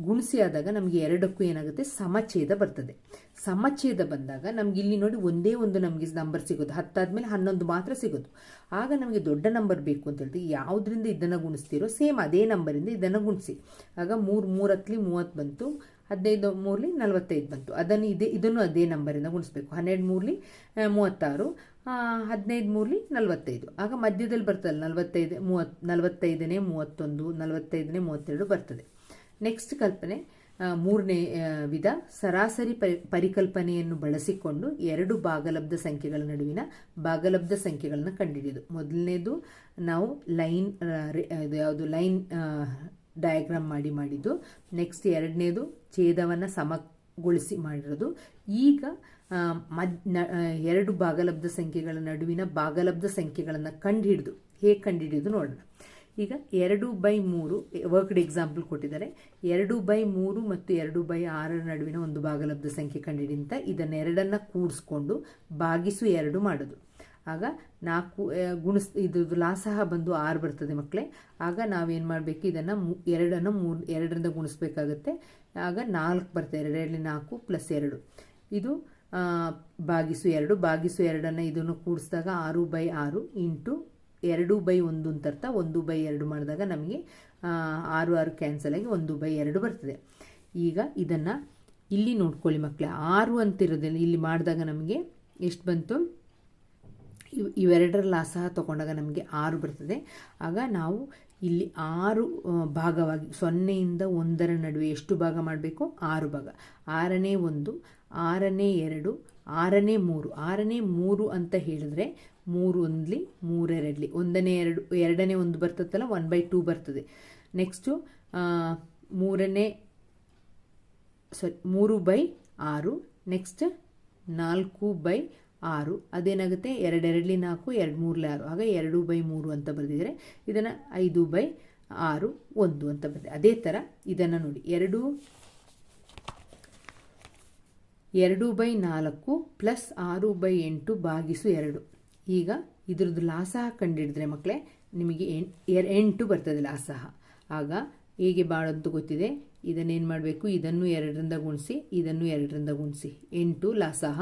ಗುಣಿಸಿ ಆದಾಗ ನಮಗೆ ಎರಡಕ್ಕೂ ಏನಾಗುತ್ತೆ? ಸಮಛೇದ ಬರ್ತದೆ. ಸಮಛೇದ ಬಂದಾಗ ನಮ್ಗೆ ಇಲ್ಲಿ ನೋಡಿ ಒಂದೇ ಒಂದು ನಮಗೆ ನಂಬರ್ ಸಿಗೋದು. ಹತ್ತಾದ್ಮೇಲೆ ಹನ್ನೊಂದು ಮಾತ್ರ ಸಿಗೋದು. ಆಗ ನಮಗೆ ದೊಡ್ಡ ನಂಬರ್ ಬೇಕು ಅಂತ ಹೇಳ್ತೀವಿ. ಯಾವುದರಿಂದ ಇದನ್ನು ಗುಣಿಸ್ತೀರೋ ಸೇಮ್ ಅದೇ ನಂಬರಿಂದ ಇದನ್ನು ಗುಣಿಸಿ. ಆಗ ಮೂರು ಮೂರತ್ಲಿ ಮೂವತ್ತು ಬಂತು. ಹದಿನೈದು, ಮೂರಲಿ ನಲವತ್ತೈದು ಬಂತು. ಅದನ್ನು ಇದೇ, ಇದನ್ನು ಅದೇ ನಂಬರಿಂದ ಗುಣಿಸ್ಬೇಕು. ಹನ್ನೆರಡು, ಮೂರಲಿ ಮೂವತ್ತಾರು ಹದಿನೈದು, ಮೂರಲಿ ನಲವತ್ತೈದು. ಆಗ ಮಧ್ಯದಲ್ಲಿ ಬರ್ತದೆ ನಲವತ್ತೈದು, ಮೂವತ್ತು, ನಲವತ್ತೈದನೇ ಮೂವತ್ತೊಂದು, ನಲವತ್ತೈದನೇ ಮೂವತ್ತೆರಡು ಬರ್ತದೆ. ನೆಕ್ಸ್ಟ್ ಕಲ್ಪನೆ ಮೂರನೇ ವಿಧ, ಸರಾಸರಿ ಪರಿ, ಪರಿಕಲ್ಪನೆಯನ್ನು ಬಳಸಿಕೊಂಡು ಎರಡು ಭಾಗಲಬ್ಧ ಸಂಖ್ಯೆಗಳ ನಡುವಿನ ಭಾಗಲಬ್ಧ ಸಂಖ್ಯೆಗಳನ್ನು ಕಂಡುಹಿಡಿಯೋದು ಮೊದಲನೇದು ನಾವು ಲೈನ್ ಯಾವುದು, ಲೈನ್ ಡಯಾಗ್ರಾಮ್ ಮಾಡಿ ಮಾಡಿದ್ದು. ನೆಕ್ಸ್ಟ್ ಎರಡನೇದು ಛೇದವನ್ನು ಸಮಗೊಳಿಸಿ ಮಾಡಿರೋದು. ಈಗ ಮದ್ ಎರಡು ಭಾಗಲಬ್ಧ ಸಂಖ್ಯೆಗಳ ನಡುವಿನ ಭಾಗಲಬ್ಧ ಸಂಖ್ಯೆಗಳನ್ನು ಕಂಡುಹಿಡಿದು ಹೇಗೆ ಕಂಡುಹಿಡಿಯೋದು ನೋಡೋಣ. ಈಗ ಎರಡು ಬೈ ಮೂರು ವರ್ಕ್ಡ್ ಎಕ್ಸಾಂಪಲ್ ಕೊಟ್ಟಿದ್ದಾರೆ. ಎರಡು ಬೈ ಮೂರು ಮತ್ತು ಎರಡು ಬೈ ಆರರ ನಡುವಿನ ಒಂದು ಭಾಗಲಬ್ಧ ಸಂಖ್ಯೆ ಕಂಡಿಡಿಂತ ಅಂತ ಎರಡನ್ನು ಕೂಡಿಸ್ಕೊಂಡು ಭಾಗಿಸು ಎರಡು ಮಾಡೋದು. ಆಗ ನಾಲ್ಕು ಗುಣಿಸ್, ಇದು ಲಾಸಹ ಬಂದು ಆರು ಬರ್ತದೆ ಮಕ್ಕಳೇ ಆಗ ನಾವೇನು ಮಾಡಬೇಕು? ಇದನ್ನು ಮೂ, ಎರಡನ್ನು ಮೂರು ಎರಡರಿಂದ ಗುಣಿಸ್ಬೇಕಾಗತ್ತೆ. ಆಗ ನಾಲ್ಕು ಬರ್ತದೆ ಎರಡರಲ್ಲಿ ನಾಲ್ಕು ಪ್ಲಸ್ ಎರಡು. ಇದು ಭಾಗಿಸು ಎರಡು. ಭಾಗಿಸು ಎರಡನ್ನು ಇದನ್ನು ಕೂಡಿಸಿದಾಗ ಆರು ಬೈ ಆರು ಇಂಟು ಎರಡು ಬೈ ಒಂದು ಅಂತ ಅರ್ಥ, ಒಂದು ಬೈ ಎರಡು ಮಾಡಿದಾಗ ನಮಗೆ ಆರು ಆರು ಕ್ಯಾನ್ಸಲ್ ಆಗಿ ಒಂದು ಬೈ ಎರಡು ಬರ್ತದೆ. ಈಗ ಇದನ್ನು ಇಲ್ಲಿ ನೋಡ್ಕೊಳ್ಳಿ ಮಕ್ಕಳೇ ಆರು ಅಂತಿರೋದಿಲ್ಲ ಇಲ್ಲಿ ಮಾಡಿದಾಗ ನಮಗೆ ಎಷ್ಟು ಬಂತು? ಇವ್ ಇವೆರಡರ ಲಾಸಹ ತಗೊಂಡಾಗ ನಮಗೆ ಆರು ಬರ್ತದೆ. ಆಗ ನಾವು ಇಲ್ಲಿ ಆರು ಭಾಗವಾಗಿ, ಸೊನ್ನೆಯಿಂದ ಒಂದರ ನಡುವೆ ಎಷ್ಟು ಭಾಗ ಮಾಡಬೇಕು? ಆರು ಭಾಗ. ಆರನೇ ಒಂದು, ಆರನೇ ಎರಡು, ಆರನೇ ಮೂರು. ಆರನೇ ಮೂರು ಅಂತ ಹೇಳಿದ್ರೆ ಮೂರು ಒಂದ್ಲಿ, ಮೂರೆರಡ್ಲಿ. ಒಂದನೇ ಎರಡು, ಎರಡನೇ ಒಂದು ಬರ್ತದಲ್ಲ ಒನ್ ಬೈ ಟೂ ಬರ್ತದೆ. ನೆಕ್ಸ್ಟು ಮೂರನೇ ಸಾರಿ ಮೂರು ಬೈ ಆರು. ನೆಕ್ಸ್ಟ್ ನಾಲ್ಕು ಬೈ ಆರು. ಅದೇನಾಗುತ್ತೆ? ಎರಡೆರಡ್ಲಿ ನಾಲ್ಕು, ಎರಡು ಮೂರಲಿ ಆರು. ಆಗ ಎರಡು ಬೈ ಮೂರು ಅಂತ ಬರೆದಿದ್ದಾರೆ ಇದನ್ನು ಐದು ಬೈ ಆರು, ಒಂದು ಅಂತ ಬರ್ತದೆ ಅದೇ ಥರ ಇದನ್ನು ನೋಡಿ. ಎರಡು ಎರಡು ಬೈ ನಾಲ್ಕು ಪ್ಲಸ್ ಆರು ಬೈ ಎಂಟು ಬಾಗಿಸು ಎರಡು. ಈಗ ಇದ್ರದ್ದು ಲಾಸಹ ಕಂಡಿಡಿದ್ರೆ ಮಕ್ಕಳೇ ನಿಮಗೆ ಎಂಟು ಎಂಟು ಬರ್ತದೆ ಲಾಸಹ ಆಗ ಹೇಗೆ ಬಾಳಂತೂ ಗೊತ್ತಿದೆ, ಇದನ್ನೇನು ಮಾಡಬೇಕು? ಇದನ್ನು ಎರಡರಿಂದ ಗುಣಿಸಿ, ಇದನ್ನು ಎರಡರಿಂದ ಗುಣಿಸಿ. ಎಂಟು ಲಾಸಹ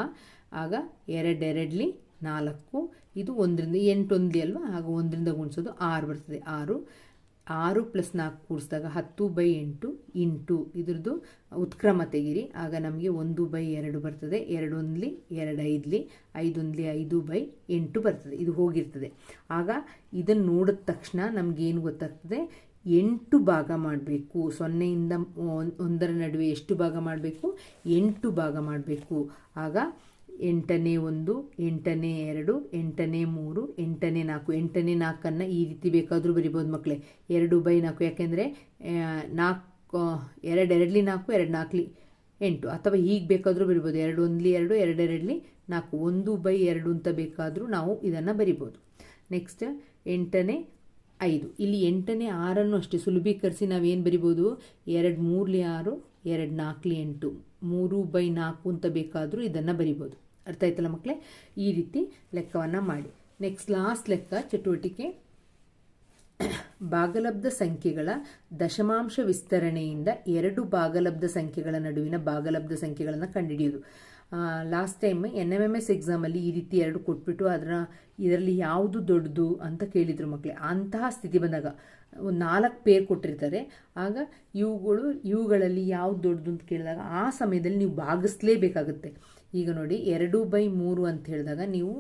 ಆಗ ಎರಡೆರಡ್ಲಿ ನಾಲ್ಕು. ಇದು ಒಂದರಿಂದ, ಎಂಟು ಒಂದ್ಲಿ ಅಲ್ವಾ? ಆಗ ಒಂದರಿಂದ ಗುಣಿಸೋದು ಆರು ಬರ್ತದೆ. ಆರು ಆರು ಪ್ಲಸ್ ನಾಲ್ಕು ಕೂಡಿಸಿದಾಗ ಹತ್ತು ಬೈ ಎಂಟು ಇಂಟು ಇದ್ರದ್ದು ಉತ್ಕ್ರಮ ತೆಗೀರಿ. ಆಗ ನಮಗೆ ಒಂದು ಬೈ ಎರಡು ಬರ್ತದೆ. ಎರಡೊಂದ್ಲಿ ಎರಡು ಐದ್ಲಿ ಐದೊಂದ್ಲಿ ಐದು ಬೈ ಎಂಟು ಬರ್ತದೆ. ಇದು ಹೋಗಿರ್ತದೆ. ಆಗ ಇದನ್ನು ನೋಡಿದ ತಕ್ಷಣ ನಮಗೇನು ಗೊತ್ತಾಗ್ತದೆ? ಎಂಟು ಭಾಗ ಮಾಡಬೇಕು. ಸೊನ್ನೆಯಿಂದ ಒಂದ್- ಒಂದರ ನಡುವೆ ಎಷ್ಟು ಭಾಗ ಮಾಡಬೇಕು? ಎಂಟು ಭಾಗ ಮಾಡಬೇಕು. ಆಗ ಎಂಟನೇ ಒಂದು, ಎಂಟನೇ ಎರಡು, ಎಂಟನೇ ಮೂರು, ಎಂಟನೇ ನಾಲ್ಕು. ಎಂಟನೇ ನಾಲ್ಕನ್ನು ಈ ರೀತಿ ಬೇಕಾದರೂ ಬರಿಬೋದು ಮಕ್ಕಳೇ ಎರಡು ಬೈ ನಾಲ್ಕು. ಯಾಕೆಂದರೆ ನಾಲ್ಕು, ಎರಡು ಎರಡ್ಲಿ ನಾಲ್ಕು, ಎರಡು ನಾಲ್ಕಲಿ ಎಂಟು. ಅಥವಾ ಹೀಗೆ ಬೇಕಾದರೂ ಬರಿಬೋದು. ಎರಡು ಒಂದ್ಲಿ ಎರಡು ಎರಡೆರಡ್ಲಿ ನಾಲ್ಕು. ಒಂದು ಬೈ ಎರಡು ಅಂತ ಬೇಕಾದರೂ ನಾವು ಇದನ್ನು ಬರಿಬೋದು. ನೆಕ್ಸ್ಟ್ ಎಂಟನೇ ಐದು. ಇಲ್ಲಿ ಎಂಟನೇ ಆರನ್ನು ಅಷ್ಟೇ ಸುಲಭೀಕರಿಸಿ ನಾವೇನು ಬರಿಬೋದು? ಎರಡು ಮೂರ್ಲಿ ಆರು, ಎರಡು ನಾಲ್ಕಲಿ ಎಂಟು. ಮೂರು ಬೈ ನಾಲ್ಕು ಅಂತ ಬೇಕಾದರೂ ಇದನ್ನು ಬರಿಬೋದು. ಅರ್ಥ ಆಯ್ತಲ್ಲ ಮಕ್ಕಳೇ ಈ ರೀತಿ ಲೆಕ್ಕವನ್ನು ಮಾಡಿ. ನೆಕ್ಸ್ಟ್ ಲಾಸ್ಟ್ ಲೆಕ್ಕ ಚಟುವಟಿಕೆ. ಭಾಗಲಬ್ಧ ಸಂಖ್ಯೆಗಳ ದಶಮಾಂಶ ವಿಸ್ತರಣೆಯಿಂದ ಎರಡು ಭಾಗಲಬ್ಧ ಸಂಖ್ಯೆಗಳ ನಡುವಿನ ಭಾಗಲಬ್ಧ ಸಂಖ್ಯೆಗಳನ್ನು ಕಂಡುಹಿಡಿಯೋದು last time N M M S ಎಕ್ಸಾಮಲ್ಲಿ ಈ ರೀತಿ ಎರಡು ಕೊಟ್ಬಿಟ್ಟು ಅದರ ಇದರಲ್ಲಿ ಯಾವುದು ದೊಡ್ಡದು ಅಂತ ಕೇಳಿದರು ಮಕ್ಕಳೇ ಅಂತಹ ಸ್ಥಿತಿ ಬಂದಾಗ ಒಂದು ನಾಲ್ಕು ಪೇರ್ ಕೊಟ್ಟಿರ್ತಾರೆ. ಆಗ ಇವುಗಳು, ಇವುಗಳಲ್ಲಿ ಯಾವ್ದು ದೊಡ್ಡದು ಅಂತ ಕೇಳಿದಾಗ ಆ ಸಮಯದಲ್ಲಿ ನೀವು ಭಾಗಿಸ್ಲೇಬೇಕಾಗುತ್ತೆ. ಈಗ ನೋಡಿ ಎರಡು ಬೈ ಮೂರು ಅಂತ ಹೇಳಿದಾಗ ನೀವು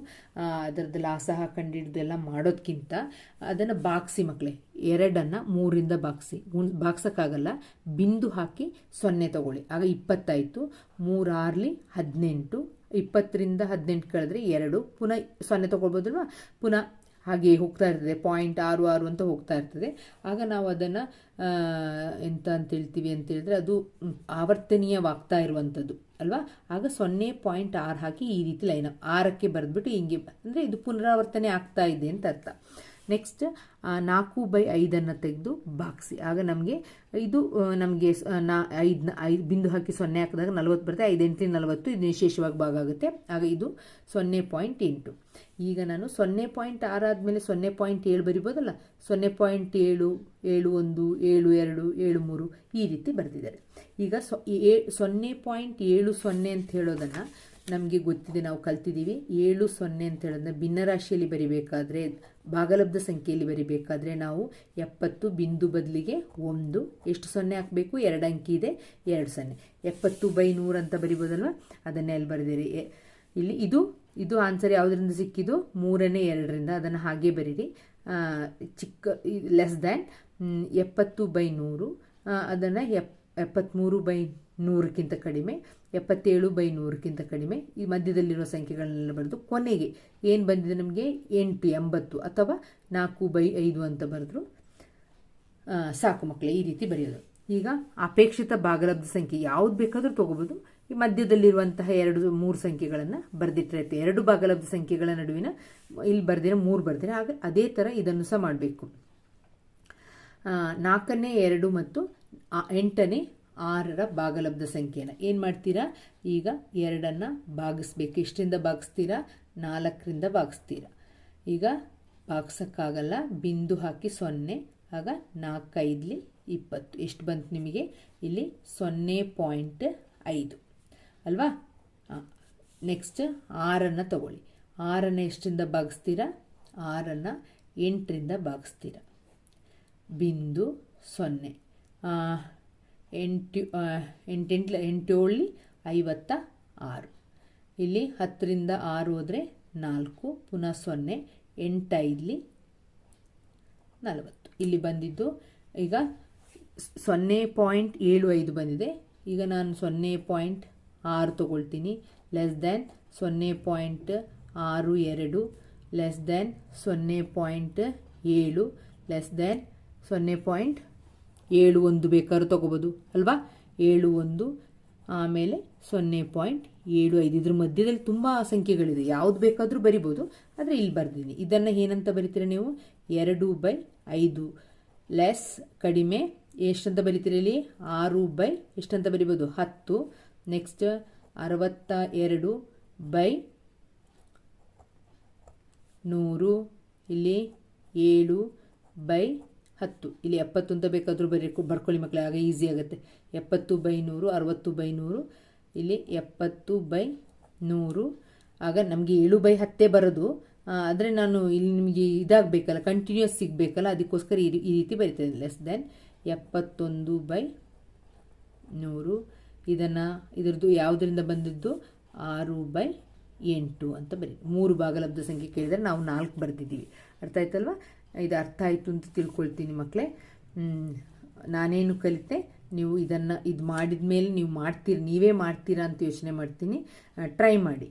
ಅದರದ್ದು ಲಾಸಹ ಹಾಕೊಂಡು ಹಿಡ್ದೆಲ್ಲ ಮಾಡೋದಕ್ಕಿಂತ ಅದನ್ನು ಬಾಕ್ಸಿ ಮಕ್ಕಳೇ ಎರಡನ್ನು ಮೂರಿಂದ ಬಾಕ್ಸಿ. ಗುಣ್, ಬಾಕ್ಸೋಕ್ಕಾಗಲ್ಲ, ಬಿಂದು ಹಾಕಿ ಸೊನ್ನೆ ತಗೊಳ್ಳಿ. ಆಗ ಇಪ್ಪತ್ತಾಯಿತು ಮೂರಾರ್ಲಿ ಹದಿನೆಂಟು, ಇಪ್ಪತ್ತರಿಂದ ಹದಿನೆಂಟು ಕಳೆದ್ರೆ ಎರಡು, ಪುನಃ ಸೊನ್ನೆ ತೊಗೊಳ್ಬೋದಲ್ವಾ? ಪುನಃ ಹಾಗೆ ಹೋಗ್ತಾ ಇರ್ತದೆ ಪಾಯಿಂಟ್ ಆರು ಆರು ಅಂತ ಹೋಗ್ತಾ ಇರ್ತದೆ. ಆಗ ನಾವು ಅದನ್ನು ಎಂತ ಅಂತ ಹೇಳ್ತೀವಿ ಅಂತ ಹೇಳಿದ್ರೆ ಅದು ಆವರ್ತನೀಯವಾಗ್ತಾ ಇರುವಂಥದ್ದು ಅಲ್ವಾ? ಆಗ ಸೊನ್ನೆ ಪಾಯಿಂಟ್ ಆರು ಹಾಕಿ ಈ ರೀತಿ ಲೈನ್ ಆರಕ್ಕೆ ಬರೆದ್ಬಿಟ್ಟು ಹಿಂಗೆ, ಅಂದರೆ ಇದು ಪುನರಾವರ್ತನೆ ಆಗ್ತಾ ಇದೆ ಅಂತ ಅರ್ಥ. ನೆಕ್ಸ್ಟ್ ನಾಲ್ಕು ಬೈ ಐದನ್ನು ತೆಗೆದು ಬಾಕ್ಸಿ. ಆಗ ನಮಗೆ ಇದು ನಮಗೆ ನಾ ಐದನ್ನ ಐದು ಬಿಂದು ಹಾಕಿ ಸೊನ್ನೆ ಹಾಕಿದಾಗ ನಲವತ್ತು ಬರುತ್ತೆ ಐದು ಎಂಟು ನಲವತ್ತು, ಇದು ವಿಶೇಷವಾಗಿ ಭಾಗ ಆಗುತ್ತೆ. ಆಗ ಇದು ಸೊನ್ನೆ ಪಾಯಿಂಟ್ ಎಂಟು. ಈಗ ನಾನು ಸೊನ್ನೆ ಪಾಯಿಂಟ್ ಆರು ಆದಮೇಲೆ ಸೊನ್ನೆ ಪಾಯಿಂಟ್ ಏಳು ಬರಿಬೋದಲ್ಲ? ಸೊನ್ನೆ ಪಾಯಿಂಟ್ ಏಳು ಏಳು ಒಂದು, ಏಳು ಎರಡು, ಏಳು ಮೂರು ಈ ರೀತಿ ಬರೆದಿದ್ದಾರೆ ಈಗ ಸೊ, ಏ, ಸೊನ್ನೆ ಪಾಯಿಂಟ್ ಏಳು ಸೊನ್ನೆ ಅಂತ ಹೇಳೋದನ್ನು ನಮಗೆ ಗೊತ್ತಿದೆ, ನಾವು ಕಲ್ತಿದ್ದೀವಿ. ಏಳು ಸೊನ್ನೆ ಅಂತ ಹೇಳಿದ್ರೆ ಭಿನ್ನರಾಶಿಯಲ್ಲಿ ಬರಿಬೇಕಾದ್ರೆ ಭಾಗಲಬ್ಧ ಸಂಖ್ಯೆಯಲ್ಲಿ ಬರಿಬೇಕಾದ್ರೆ ನಾವು ಎಪ್ಪತ್ತು ಬಿಂದು ಬದಲಿಗೆ ಒಂದು. ಎಷ್ಟು ಸೊನ್ನೆ ಹಾಕಬೇಕು? ಎರಡು ಅಂಕಿ ಇದೆ, ಎರಡು ಸೊನ್ನೆ. ಎಪ್ಪತ್ತು ಬೈ ನೂರು ಅಂತ ಬರಿಬೋದಲ್ವ? ಅದನ್ನೇ ಅಲ್ಲಿ ಬರೆದಿರಿ. ಇಲ್ಲಿ ಇದು ಇದು ಆನ್ಸರ್ ಯಾವುದರಿಂದ ಸಿಕ್ಕಿದ್ದು? ಮೂರನೇ ಎರಡರಿಂದ. ಅದನ್ನು ಹಾಗೆ ಬರೀರಿ. ಚಿಕ್ಕ ಲೆಸ್ ದ್ಯಾನ್ ಎಪ್ಪತ್ತು ಬೈ ನೂರು. ಅದನ್ನು ಎಪ್, ಎಪ್ಪತ್ತ್ಮೂರು ಬೈ ನೂರಕ್ಕಿಂತ ಕಡಿಮೆ, ಎಪ್ಪತ್ತೇಳು ಬೈ ನೂರಕ್ಕಿಂತ ಕಡಿಮೆ. ಈ ಮಧ್ಯದಲ್ಲಿರುವ ಸಂಖ್ಯೆಗಳನ್ನೆಲ್ಲ ಬರೆದು ಕೊನೆಗೆ ಏನು ಬಂದಿದೆ ನಮಗೆ? ಎಂಟು, ಎಂಬತ್ತು ಅಥವಾ ನಾಲ್ಕು ಬೈ ಐದು ಅಂತ ಬರೆದ್ರು. ಸಾಕು ಮಕ್ಕಳೇ ಈ ರೀತಿ ಬರೆಯೋದು. ಈಗ ಅಪೇಕ್ಷಿತ ಭಾಗಲಬ್ಧ ಸಂಖ್ಯೆ ಯಾವ್ದು ಬೇಕಾದರೂ ತಗೋಬೋದು. ಈ ಮಧ್ಯದಲ್ಲಿರುವಂತಹ ಎರಡು, ಮೂರು ಸಂಖ್ಯೆಗಳನ್ನು ಬರೆದಿಟ್ಟಿರುತ್ತೆ ಎರಡು ಭಾಗಲಬ್ಧ ಸಂಖ್ಯೆಗಳ ನಡುವಿನ, ಇಲ್ಲಿ ಬರೆದಿರೋ ಮೂರು ಬರ್ದಿರ ಆಗ ಅದೇ ಥರ ಇದನ್ನು ಸಹ ಮಾಡಬೇಕು. ನಾಲ್ಕನೇ, ಎರಡು ಮತ್ತು ಎಂಟನೇ ಆರರ ಭಾಗಲಬ್ಧ ಸಂಖ್ಯೆನ ಏನು ಮಾಡ್ತೀರಾ? ಈಗ ಎರಡನ್ನು ಭಾಗಿಸ್ಬೇಕು. ಎಷ್ಟರಿಂದ ಭಾಗಿಸ್ತೀರಾ? ನಾಲ್ಕರಿಂದ ಭಾಗಿಸ್ತೀರಾ. ಈಗ ಭಾಗಿಸೋಕ್ಕಾಗಲ್ಲ. ಬಿಂದು ಹಾಕಿ ಸೊನ್ನೆ, ಆಗ ನಾಲ್ಕೈದಲಿ ಇಪ್ಪತ್ತು. ಎಷ್ಟು ಬಂತು ನಿಮಗೆ? ಇಲ್ಲಿ ಸೊನ್ನೆ ಪಾಯಿಂಟ್ ಐದು. ಅಲ್ವಾ? ನೆಕ್ಸ್ಟ್ ಆರನ್ನು ತಗೊಳ್ಳಿ. ಆರನ್ನು ಎಷ್ಟರಿಂದ ಭಾಗಿಸ್ತೀರಾ? ಆರನ್ನು ಎಂಟರಿಂದ ಭಾಗಿಸ್ತೀರಾ. ಬಿಂದು ಸೊನ್ನೆ. ಎಂಟು ಎಂಟೆಂಟು ಎಂಟೆಂಟ್ಲ ಎಂಟೇಳಿ ಐವತ್ತ ಆರು. ಇಲ್ಲಿ ಹತ್ತರಿಂದ ಆರು ಹೋದರೆ ನಾಲ್ಕು, ಪುನಃ ಸೊನ್ನೆ, ಎಂಟೈದ್ಲಿ, ನಲವತ್ತು. ಇಲ್ಲಿ ಬಂದಿದ್ದು ಈಗ ಸೊನ್ನೆ ಪಾಯಿಂಟ್ ಏಳು ಐದು ಬಂದಿದೆ. ಈಗ ನಾನು ಸೊನ್ನೆ ಪಾಯಿಂಟ್ ಆರು ತೊಗೊಳ್ತೀನಿ. ಲೆಸ್ ದ್ಯಾನ್ ಸೊನ್ನೆ ಪಾಯಿಂಟ್ ಆರು ಎರಡು, ಲೆಸ್ ದ್ಯಾನ್ ಸೊನ್ನೆ ಪಾಯಿಂಟ್ ಏಳು, ಲೆಸ್ ದ್ಯಾನ್ ಸೊನ್ನೆ ಪಾಯಿಂಟ್ ಏಳು ಒಂದು ಬೇಕಾದ್ರೂ ತೊಗೋಬೋದು, ಅಲ್ವಾ? ಏಳು ಒಂದು ಆಮೇಲೆ ಸೊನ್ನೆ ಪಾಯಿಂಟ್ ಏಳು ಐದು. ಇದ್ರ ಮಧ್ಯದಲ್ಲಿ ತುಂಬ ಸಂಖ್ಯೆಗಳಿದೆ. ಯಾವ್ದು ಬೇಕಾದರೂ ಬರಿಬೋದು, ಆದರೆ ಇಲ್ಲಿ ಬರ್ದಿದ್ದೀನಿ ಇದನ್ನು ಏನಂತ ಬರಿತೀರ ನೀವು? ಎರಡು ಬೈ ಐದು ಲೆಸ್ ಕಡಿಮೆ ಎಷ್ಟಂತ ಬರಿತೀರಿ ಇಲ್ಲಿ? ಆರು ಬೈ ಎಷ್ಟಂತ ಬರಿಬೋದು? ಹತ್ತು. ನೆಕ್ಸ್ಟ್ ಅರವತ್ತ ಎರಡು ಬೈ ನೂರು. ಇಲ್ಲಿ ಏಳು ಬೈ ಹತ್ತು. ಇಲ್ಲಿ ಎಪ್ಪತ್ತು ಅಂತ ಬೇಕಾದರೂ ಬರೀ ಬರ್ಕೊಳ್ಳಿ ಮಕ್ಕಳು ಆಗ ಈಸಿ ಆಗುತ್ತೆ. ಎಪ್ಪತ್ತು ಬೈ ನೂರು, ಅರವತ್ತು ಬೈ ನೂರು. ಇಲ್ಲಿ ಎಪ್ಪತ್ತು ಬೈ ನೂರು. ಆಗ ನಮಗೆ ಏಳು ಬೈ ಹತ್ತೇ ಬರೋದು. ಆದರೆ ನಾನು ಇಲ್ಲಿ ನಿಮಗೆ ಇದಾಗಬೇಕಲ್ಲ ಕಂಟಿನ್ಯೂಸ್ ಸಿಗಬೇಕಲ್ಲ, ಅದಕ್ಕೋಸ್ಕರ ಈ ಈ ರೀತಿ ಬರೀತದೆ ಲೆಸ್ ದೆನ್ ಎಪ್ಪತ್ತೊಂದು ಬೈ ನೂರು. ಇದನ್ನು ಇದರದ್ದು ಯಾವುದರಿಂದ ಬಂದಿದ್ದು? ಆರು ಬೈ ಎಂಟು ಅಂತ ಬರೀ ಮೂರು ಭಾಗಲಬ್ಧ ಸಂಖ್ಯೆ ಕೇಳಿದರೆ ನಾವು ನಾಲ್ಕು ಬರೆದಿದ್ದೀವಿ. ಅರ್ಥ ಆಯ್ತಲ್ವಾ? ಇದು ಅರ್ಥ ಆಯಿತು ಅಂತ ತಿಳ್ಕೊಳ್ತೀನಿ ಮಕ್ಕಳೇ ನಾನೇನು ಕಲಿತೆ, ನೀವು ಇದನ್ನು, ಇದು ಮಾಡಿದ ಮೇಲೆ ನೀವು ಮಾಡ್ತೀರಿ, ನೀವೇ ಮಾಡ್ತೀರಾ ಅಂತ ಯೋಚನೆ ಮಾಡ್ತೀನಿ. ಟ್ರೈ ಮಾಡಿ.